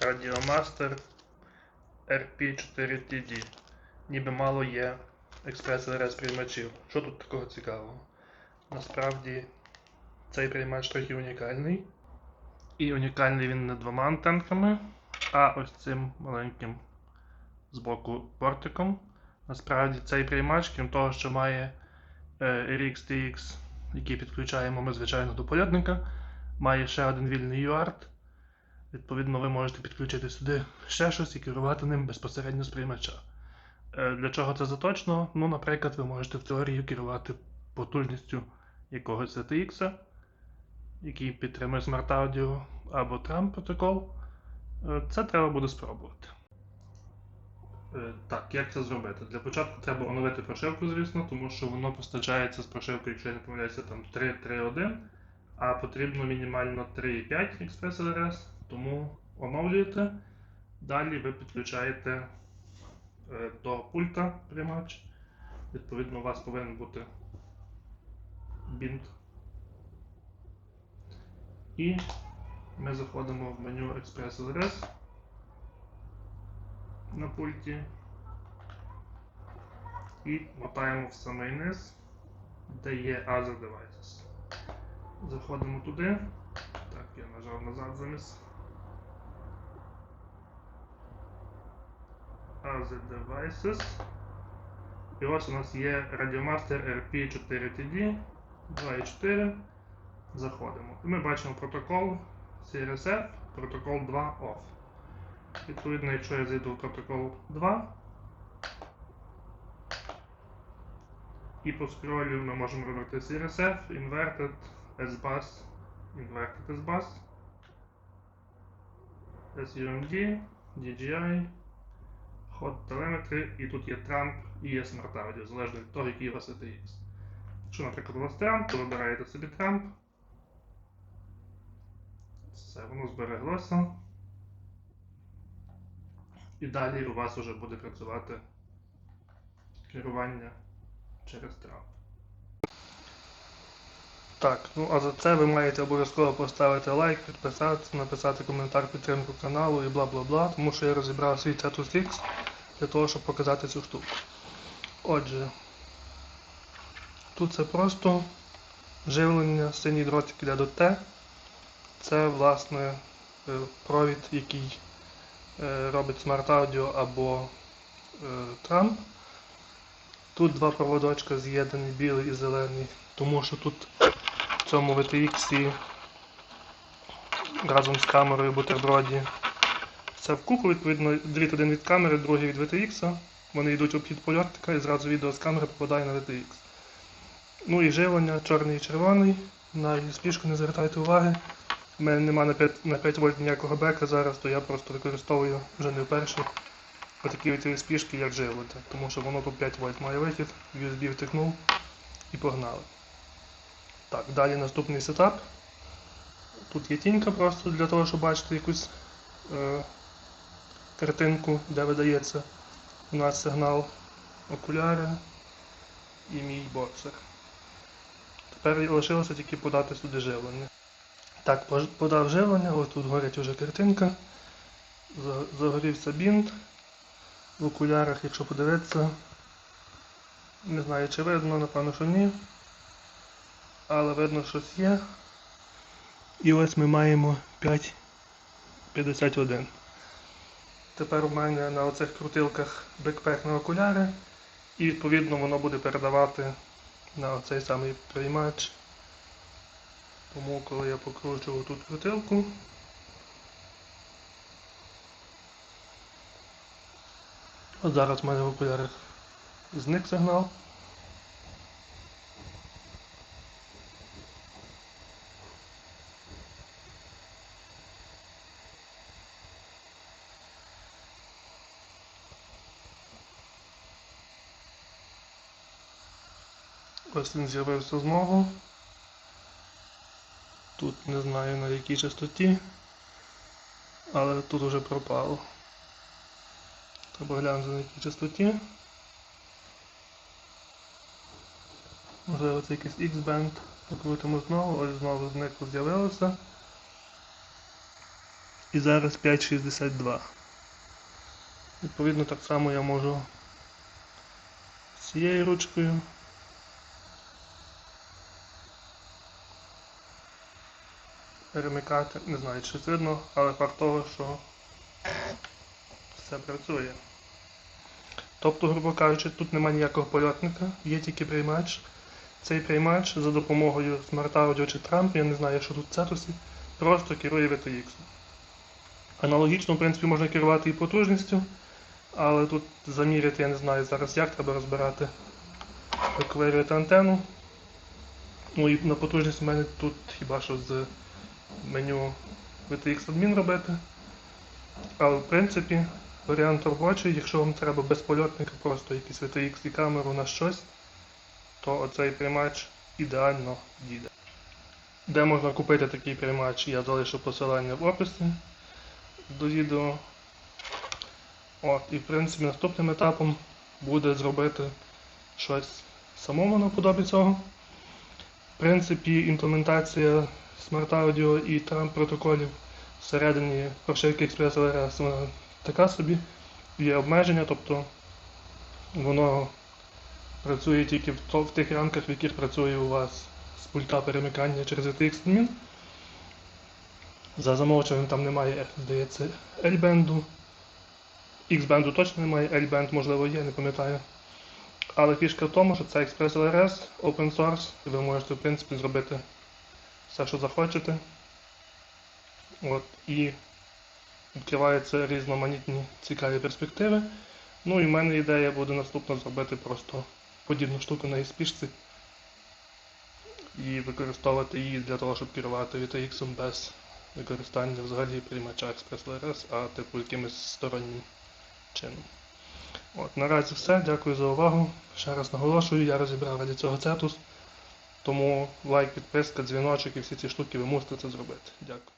Radiomaster RP4TD. Ніби мало є експрес РС приймачів. Що тут такого цікавого? Насправді цей приймач трохи унікальний. І унікальний він не двома антенками, а ось цим маленьким збоку портиком. Насправді цей приймач, крім того, що має е, RX TX, який підключаємо ми, звичайно, до полятника, має ще один вільний UART. Відповідно, ви можете підключити сюди ще щось і керувати ним безпосередньо з приймача. Е, Для чого це заточно? Ну, наприклад, ви можете в теорії керувати потужністю якогось ZTX, який підтримує Smart Audio або TRAM протокол. Е, Це треба буде спробувати. Е, Так, як це зробити? Для початку треба оновити прошивку, звісно, тому що воно постачається з прошивкою, якщо я не помиляюся, там 3.3.1, а потрібно мінімально 3.5 Express LRS, тому оновлюєте. Далі ви підключаєте е, до пульта приймач. Відповідно, у вас повинен бути бінт. І ми заходимо в меню Express LRS на пульті і мотаємо в самий низ, де є Other Devices. Заходимо туди. Так, я нажав назад замість. Other Devices. І ось у нас є Radiomaster RP4TD 2.4. Заходимо. І ми бачимо протокол CRSF, протокол 2 OFF. Відповідно, якщо я зайду в протокол 2 і по скролю ми можемо вибрати CRSF, Inverted, SBUS, Inverted SBUS, SUMD, DJI, Hot Telemetry, і тут є Trump і є Smart Audio, залежно від того, який у вас ATX. Якщо, наприклад, у вас Trump, то вибираєте собі Trump. Все, воно збереглося. І далі у вас вже буде працювати керування через трап. Так, ну а за це ви маєте обов'язково поставити лайк, підписатися, написати коментар підтримку каналу і бла бла бла, тому що я розібрав свій Cetus X для того, щоб показати цю штуку. Отже, тут це просто живлення, синій дротик йде до. Це власне е, провід, який е, робить Smart Audio або е, Trump. Тут два проводочка з'єднані, білий і зелений, тому що тут в цьому VTX разом з камерою бутерброді все вкупу, відповідно, дріт один від камери, другий від VTX. Вони йдуть в обхід польотика і зразу відео з камери попадає на VTX. Ну і живлення чорний і червоний. На USB не звертайте уваги. У мене нема на 5, на 5 вольт ніякого бека зараз, то я просто використовую вже не вперше отакі от USB, як живлення, тому що воно тут 5 вольт має вихід, USB втикнув і погнали. Так, далі наступний сетап. Тут є тінька просто для того, щоб бачити якусь е, картинку, де видається у нас сигнал окуляри і мій боксер. Тепер лишилося тільки подати сюди живлення. Так, подав живлення, ось тут горить вже картинка. Загорівся бінт. В окулярах, якщо подивитися, не знаю чи видно, напевно, що ні. Але видно щось є. І ось ми маємо 5,51. Тепер у мене на оцих крутилках бекпек окуляри. І відповідно воно буде передавати на оцей самий приймач. Тому коли я покручу тут крутилку, от зараз в мене в окулярах зник сигнал. Ось він з'явився знову. Тут не знаю на якій частоті, але тут вже пропало. Треба глянути на якій частоті. Можливо це якийсь X-Band. Покрутимо знову, ось знову зникло з'явилося. і зараз 5,62. Відповідно, так само я можу з цією ручкою. Перемикати, не знаю, чи видно, але факт того, що все працює. Тобто, грубо кажучи, тут немає ніякого польотника, є тільки приймач. Цей приймач за допомогою Smart Audio чи Trump, я не знаю, що тут в цетусі, просто керує VTX. Аналогічно, в принципі, можна керувати і потужністю, але тут заміряти, я не знаю зараз як треба розбирати, виковирювати антенну. Ну і на потужність у мене тут хіба що з меню VTX Admin робити. Але в принципі варіант робочий, якщо вам треба безпольотника, просто якийсь VTX і камеру на щось, то оцей приймач ідеально діде. Де можна купити такий приймач, я залишу посилання в описі до відео. От, і в принципі наступним етапом буде зробити щось самому наподобі цього. В принципі, імплементація Audio і Trump протоколів всередині прошивки Express LRS вона така собі. Є обмеження, тобто воно працює тільки в, то- в тих рамках, в яких працює у вас з пульта перемикання через VTX admin. За замовчуванням там немає, здається, L-бенду. X-бенду точно немає, L-бенд можливо є, не пам'ятаю. Але фішка в тому, що це Express LRS, open source, і ви можете в принципі зробити все, що захочете. От, і відкриваються різноманітні цікаві перспективи. Ну і в мене ідея буде наступно зробити просто подібну штуку на іспішці і використовувати її для того, щоб керувати VTX без використання взагалі приймача Express LRS, а типу якимось стороннім чином. От, наразі все, дякую за увагу. Ще раз наголошую, я розібрав раді цього цетус. Тому лайк, підписка, дзвіночок і всі ці штуки ви мусите це зробити. Дякую.